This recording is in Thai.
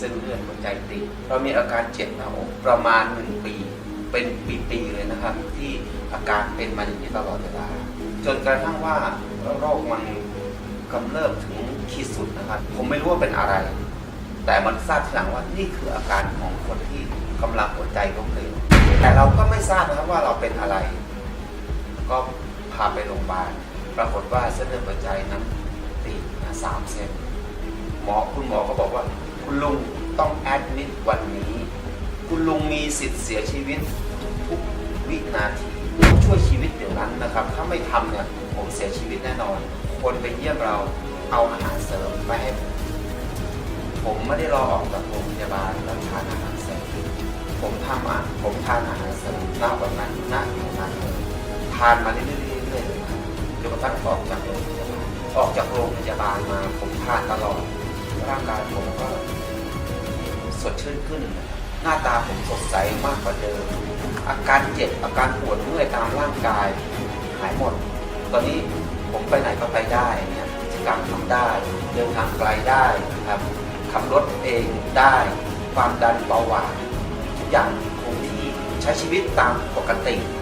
เส้นเลือดหัวใจตีบเรามีอาการเจ็บหน้าอกประมาณหนึ่งปี เป็นปีๆเลยนะครับ ที่อาการเป็นมาอย่างนี้ตลอดเวลา จนกระทั่งว่าโรคมันกำเริบถึงขีดสุดนะครับ ผมไม่รู้ว่าเป็นอะไร แต่มันทราบทีหลังว่านี่คืออาการของคนที่กำลังหัวใจล้มเหลวแต่เราก็ไม่ทราบนะครับว่าเราเป็นอะไร ก็พาไปโรงพยาบาลปรากฏว่าเส้นเลือดหัวใจนั้นตีสามเส้นหมอคุณหมอก็บอกว่า คุณลุงต้องแอดมิดวันนี้ คุณลุงมีสิทธิ์เสียชีวิตทุกวินาทีช่วยชีวิตเดี๋ยวนั้นนะครับ ถ้าไม่ทำเนี่ยผมเสียชีวิตแน่นอน คนไปเยี่ยมเราเอาอาหารเสริมไปให้ผมผมไม่ได้รอออกจากโรงพยาบาลแล้วทานอาหารเสริมผมทำอะผมทานอาหารเสริมณวันนั้นณอยู่นั้นเลยทานมาเรื่อยๆเรื่อยๆเลยครับจนกระทั่งออกจากโรงพยาบาลออกจากโรงพยาบาลมาผมทานตลอดร่างกายผมก็ สดชื่นขึ้น หน้าตาผมสดใสมากกว่าเดิม อาการเจ็บอาการปวดเมื่อยตามร่างกาย หายหมด ตอนนี้ผมไปไหนก็ไปได้เนี่ยกิจกรรมทำได้ เดินทางไกลได้นะครับขับรถเองได้ ความดันเบาหวานทุกอย่างคงที่ใช้ชีวิตตามปกติ